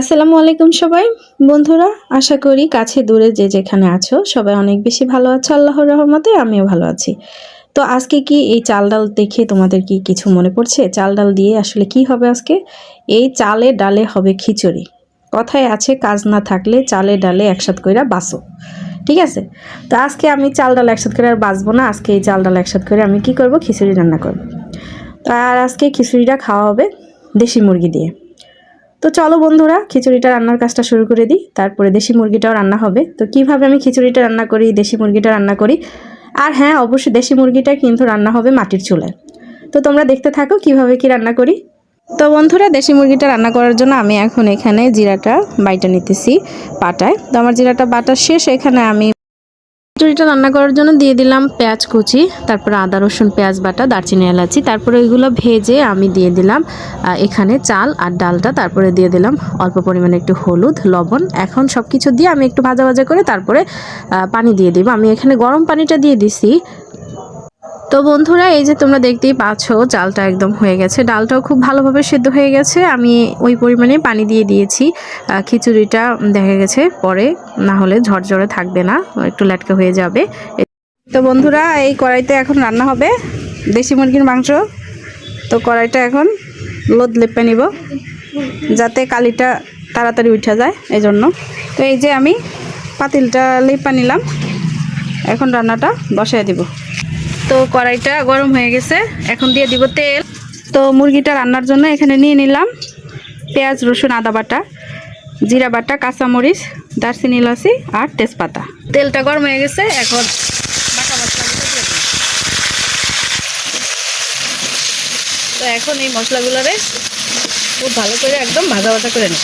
আসসালামু আলাইকুম সবাই। বন্ধুরা, আশা করি কাছে দূরে যে যেখানে আছো, সবাই অনেক বেশি ভালো আছো। আল্লাহর রহমতে আমিও ভালো আছি। তো আজকে কি এই চাল ডাল দেখে তোমাদের কি কিছু মনে পড়ছে? চাল ডাল দিয়ে আসলে কি হবে আজকে? এই চালে ডালে হবে খিচুড়ি। কথায় আছে, কাজ না থাকলে চালে ডালে একসাথ কইরা বাসো ঠিক আছে? তো আজকে আমি চাল ডাল একসাথ করে আর বাঁচবো না। আজকে এই চাল ডাল একসাথ করে আমি কি করব? খিচুড়ি রান্না করব। তো আর আজকে খিচুড়িটা খাওয়া হবে দেশি মুরগি দিয়ে। তো চলো বন্ধুরা, খিচুড়িটা রান্নার কাজটা শুরু করে দিই। তারপরে দেশি মুরগিটাও রান্না হবে। তো কীভাবে আমি খিচুড়িটা রান্না করি, দেশি মুরগিটা রান্না করি? আর হ্যাঁ অবশ্যই দেশি মুরগিটা কিন্তু রান্না হবে মাটির চুলায়। তো তোমরা দেখতে থাকো, কীভাবে কি রান্না করি? তো বন্ধুরা, দেশি মুরগিটা রান্না করার জন্য আমি এখন এখানে জিরাটা, বাইটা নিতেছি পাটায়। তো আমার জিরাটা, বাটা শেষ। এখানে আমি খিচুড়িটা রান্না করার জন্য দিয়ে দিলাম পেঁয়াজ কুচি, তারপরে আদা, রসুন, পেঁয়াজ বাটা, দারচিনি, এলাচি, তারপরে ওইগুলো ভেজে আমি দিয়ে দিলাম এখানে চাল আর ডালটা, তারপরে দিয়ে দিলাম অল্প পরিমাণে একটু হলুদ, লবণ, এখন সব কিছু দিয়ে আমি একটু ভাজা ভাজা করে তারপরে পানি দিয়ে দিব। আমি এখানে গরম পানিটা দিয়ে দিছি তো বন্ধুরা, এই যে তোমরা দেখতেই পাচ্ছ চালটা একদম হয়ে গেছে। ডালটাও খুব ভালোভাবে সেদ্ধ হয়ে গেছে। আমি ওই পরিমাণে পানি দিয়ে দিয়েছি। খিচুড়িটা দেখা গেছে পরে, না হলে ঝরঝরে থাকবে না, একটু ল্যাটকা হয়ে যাবে। তো বন্ধুরা, এই কড়াইতে এখন রান্না হবে। দেশি মুরগির মাংস। তো কড়াইটা এখন লোদ লেপে নিব, যাতে কালিটা তাড়াতাড়ি উঠে যায় এই জন্য তো এই যে আমি পাতিলটা লেপা নিলাম। এখন রান্নাটা বসায় দিব। তো কড়াইটা গরম হয়ে গেছে। এখন দিয়ে দিব তেল। তো মুরগিটা রান্নার জন্য এখানে নিয়ে নিলাম পেঁয়াজ, রসুন, আদা বাটা, জিরা বাটা, কাঁচামরিচ, দারচিনি লসি আর তেজপাতা। তেলটা গরম হয়ে গেছে, এখন। তো এখন এই মশলাগুলোরে খুব ভালো করে একদম ভাজা ভাজা করে নেব।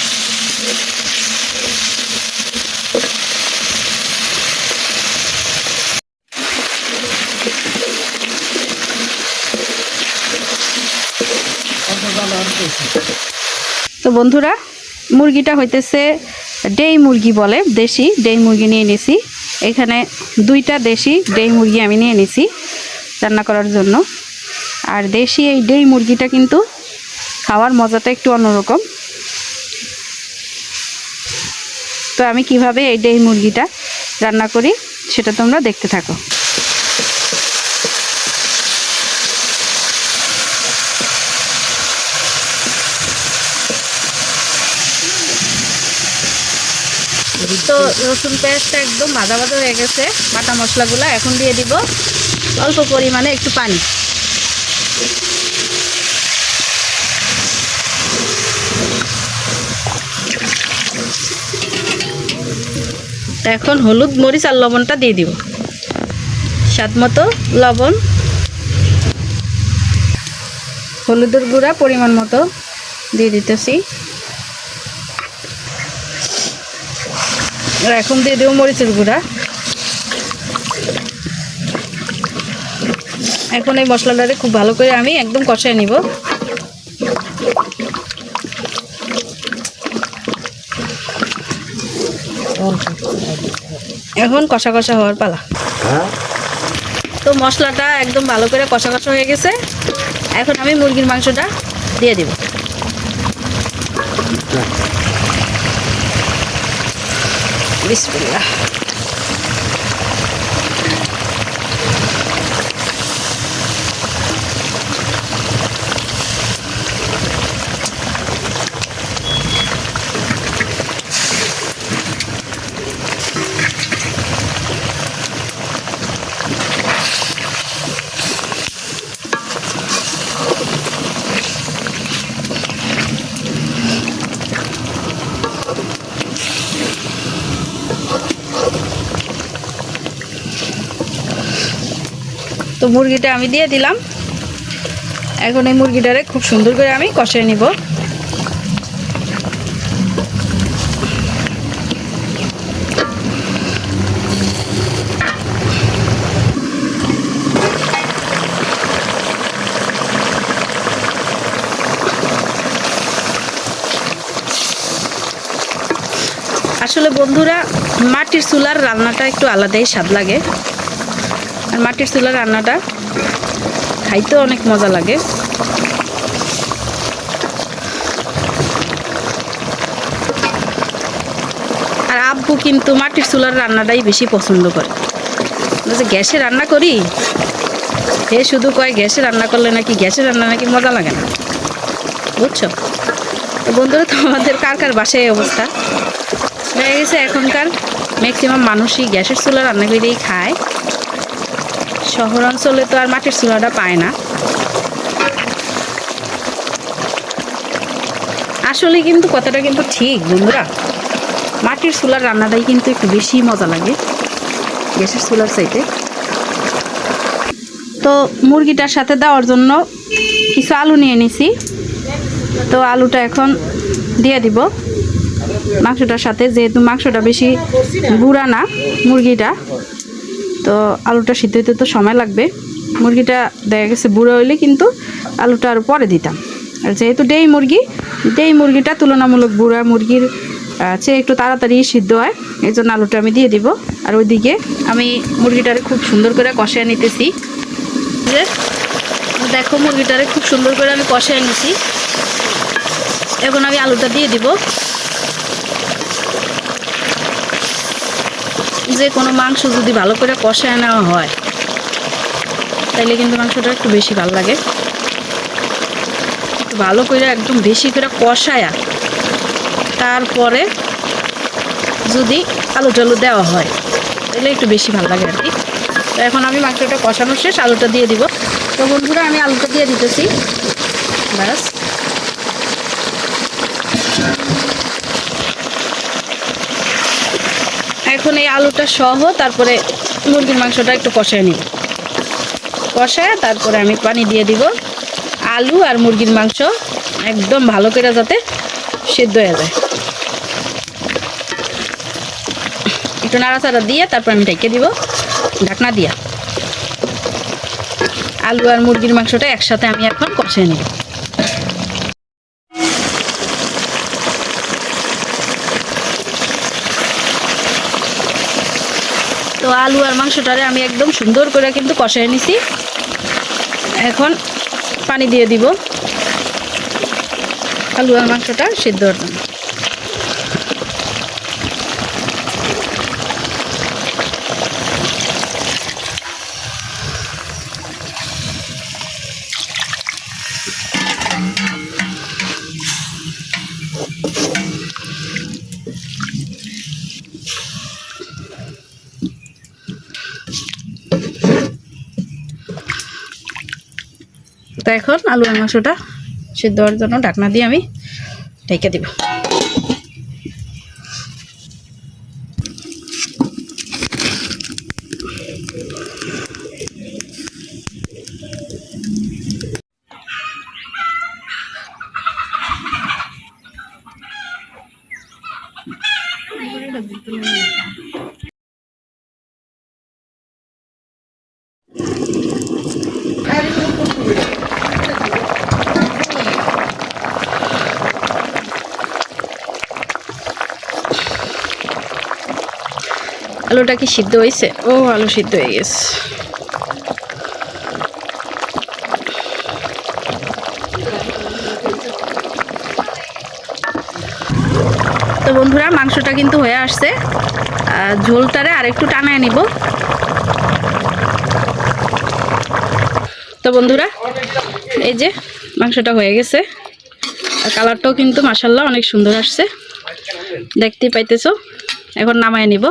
বন্ধুরা, মুরগিটা হইতেছে ডেই মুরগি বলে, দেশি ডেই মুরগি নিয়ে নিছি। এখানে দুইটা দেশি ডেই মুরগি আমি নিয়ে নিছি রান্না করার জন্য। আর দেশি এই ডেই মুরগিটা কিন্তু খাওয়ার মজাটা একটু অন্যরকম। তো আমি কীভাবে এই ডেই মুরগিটা রান্না করি, সেটা তোমরা দেখতে থাকো। তো রসুন পেঁয়াজটা একদম ভাজা ভাজা হয়ে গেছে। বাটা মশলাগুলো এখন দিয়ে দিব। অল্প পরিমাণে একটু পানি। এখন হলুদ মরিচ আর লবণটা দিয়ে দিব। স্বাদ মতো লবণ। হলুদের গুঁড়া পরিমাণ মতো দিয়ে দিতেছি। আর এখন দিয়ে দেবো মরিচের গুঁড়া। এখন এই মশলাটারে খুব ভালো করে আমি একদম কষায় নিব। এখন কষা কষা হওয়ার পালা। তো মশলাটা একদম ভালো করে কষা কষা হয়ে গেছে। এখন আমি মুরগির মাংসটা দিয়ে দিব। Bismillah. তো মুরগিটা আমি দিয়ে দিলাম। এখন এই মুরগিটারে খুব সুন্দর করে আমি কষিয়ে নিব। আসলে বন্ধুরা, মাটির চুলার রান্নাটা একটু আলাদাই স্বাদ লাগে। আর মাটির চুলার রান্নাটা খাইতে অনেক মজা লাগে। আর আব্বু কিন্তু মাটির চুলার রান্নাটাই বেশি পছন্দ করে। যে গ্যাসে রান্না করি, সে শুধু কয় গ্যাসে রান্না করলে নাকি গ্যাসে রান্না নাকি মজা লাগে না। বুঝছ? তো বন্ধুরা, তোমাদের কার কার বাসায় অবস্থা? দেখা গেছে এখনকার ম্যাক্সিমাম মানুষই গ্যাসের চুলা রান্না করেই খায়। শহর অঞ্চলে তো আর মাটির চুলাটা পায় না। আসলে কিন্তু কথাটা কিন্তু ঠিক বন্ধুরা। মাটির চুলার রান্নাটাই কিন্তু একটু বেশি মজা লাগে, গ্যাসের চুলার চাইতে। তো মুরগিটার সাথে দেওয়ার জন্য কিছু আলু নিয়ে নিছি। তো আলুটা এখন দিয়ে দিব। মাংসটার সাথে যেহেতু মাংসটা বেশি গুঁড়া না, মুরগিটা। তো আলুটা সিদ্ধ হইতে তো সময় লাগবে। মুরগিটা দেখা গেছে বুড়ো হইলে কিন্তু আলুটা আর পরে দিতাম। আর যেহেতু ডেই মুরগি ডেই মুরগিটা তুলনামূলক বুড়া মুরগির চেয়ে একটু তাড়াতাড়ি সিদ্ধ হয় এই জন্য আলুটা আমি দিয়ে দিব। আর ওইদিকে আমি মুরগিটারে খুব সুন্দর করে কষায় নিতেছি। যে, দেখো মুরগিটারে খুব সুন্দর করে আমি কষায় নিছি। এখন আমি আলুটা দিয়ে দিব। যে কোনো মাংস যদি ভালো করে কষায় নেওয়া হয়, তাইলে কিন্তু মাংসটা একটু বেশি ভালো লাগে। একটু ভালো করে একদম বেশি করে কষায়া তারপরে যদি আলু টালু দেওয়া হয় তাহলে একটু বেশি ভালো লাগে আর কি। তো এখন আমি মাংসটা কষানো শেষ, আলুটা দিয়ে দিব। তো বন্ধুরা, আমি আলুটা দিয়ে দিতেছি। ব্যাস। এখন এই আলুটা সহ তারপরে মুরগির মাংসটা একটু কষায় নিব। কষায় তারপরে আমি পানি দিয়ে দিব। আলু আর মুরগির মাংস একদম ভালো করে যাতে সেদ্ধ হয়ে যায়। একটু নাড়াচাড়া দিয়ে তারপর আমি ঢেকে দিব, ঢাকনা দিয়া। আলু আর মুরগির মাংসটা একসাথে আমি এখন কষায় নিব। তো আলু আর মাংসটারে আমি একদম সুন্দর করে কিন্তু কষাই নিছি। এখন পানি দিয়ে দিব। আলু আর মাংসটা সিদ্ধ হওয়ার তো এখন আলু আর মাংসটা সিদ্ধ হওয়ার জন্য ঢাকনা দিয়ে আমি ঢেকে দিব। আলুটা কি সিদ্ধ হয়েছে। ও, আলু সিদ্ধ হয়ে গেছে। তো বন্ধুরা, মাংসটা কিন্তু হয়ে আসছে। ঝোলটারে আর একটু টানায় নিব। তো বন্ধুরা, এই যে মাংসটা হয়ে গেছে। কালারটাও কিন্তু মাসাল্লাহ অনেক সুন্দর আসছে। দেখতেই পাইতেছো? এখন নামায় নিব।